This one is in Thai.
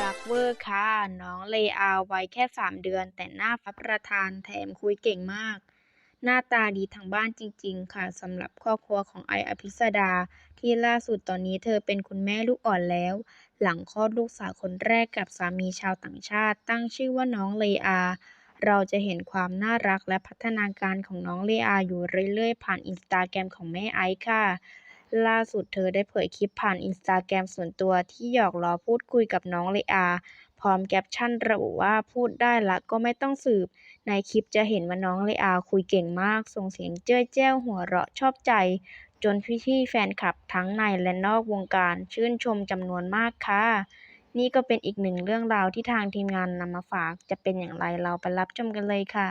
รักเวอร์ค่ะ น้องเลอาไวัยแค่ 3 เดือน แต่หน่ารับประทานแถมคุยเก่งมาก หน้าตาดีทั้งบ้านจริง ๆ ค่ะสำหรับครอบครัวของไออภิสดา ที่ล่าสุดตอนนี้เธอเป็นคุณแม่ลูกอ่อนแล้ว หลังคลอดลูกสาวคนแรกกับสามีชาวต่างชาติ ตั้งชื่อว่าน้องเลอา เราจะเห็นความน่ารักและพัฒนาการของน้องเลอาอยู่เรื่อยๆ ผ่านอินสตาแกรมของแม่ไอซ์ค่ะ ล่าสุดเธอได้เผยคลิปผ่านอินสตาแกรมส่วนตัวที่หยอกล้อพูดคุยกับน้องเลอา พร้อมแคปชั่นระบุว่าพูดได้ละก็ไม่ต้องสืบ ในคลิปจะเห็นว่าน้องเลอาคุยเก่งมาก ส่งเสียงเจ้ยแจ้วหัวเราะชอบใจ จนพี่ๆแฟนคลับทั้งในและนอกวงการชื่นชมจำนวนมากค่ะ นี่ก็เป็นอีกหนึ่งเรื่องราวที่ทางทีมงานนำมาฝาก จะเป็นอย่างไรเราไปรับชมกันเลยค่ะ